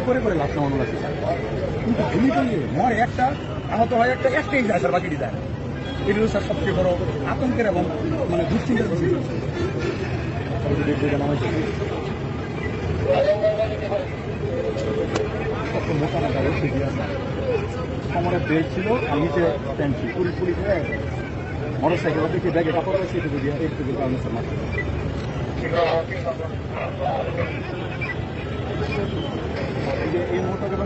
গুলি করে করে লাশ নামানো লাগছে কিন্তু গুলি করলে মরে একটা, আহত হয় একটা একটাই যায় স্যার বাকিটি যায় এগুলো স্যার সবচেয়ে বড় আতঙ্কের এবং মানে দুশ্চিন্তার বিষয়। ছিল মোটর সাইকেল এই যে এই মুহূর্তে যখন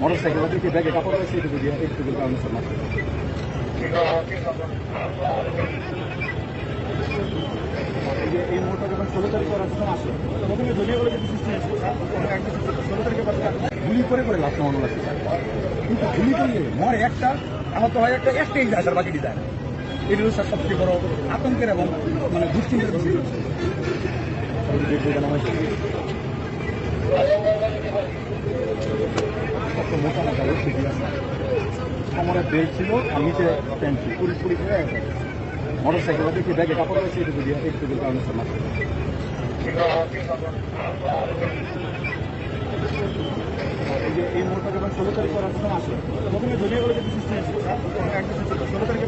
মোটর সাইকেল দেখি ব্যাগে কাপড় রয়েছে একটু দিয়ে একটু কারণে মাত্র এই যে মুহূর্তে যখন ষোলো তারিখ সময় আসে, প্রথমে দলীয় বলে যে ছিল ষোলো তারিখে গুলি করে করে লাশ নামানো লাগছে কিন্তু গুলি করলে মরে একটা আহত হয় একটা একটাই যায় স্যার বাকিটি যায় এগুলো স্যার সবচেয়ে বড় আতঙ্কের এবং মানে দুশ্চিন্তার বিষয়। জানা মোটা মোটা বেশি আমার বেল্ট ছিল, আর নিচে প্যান্ট ছিল। পুলিশ পুলিশ মোটর সাইকেল দেখি, ব্যাগে কাপড় রয়েছে, একটু দিয়ে একটু কারণে মাত্র এই মুহূর্তে যখন ষোলো তারিখ করার সময় আসে প্রথমে দলীয় বলে ষোলো তারিখে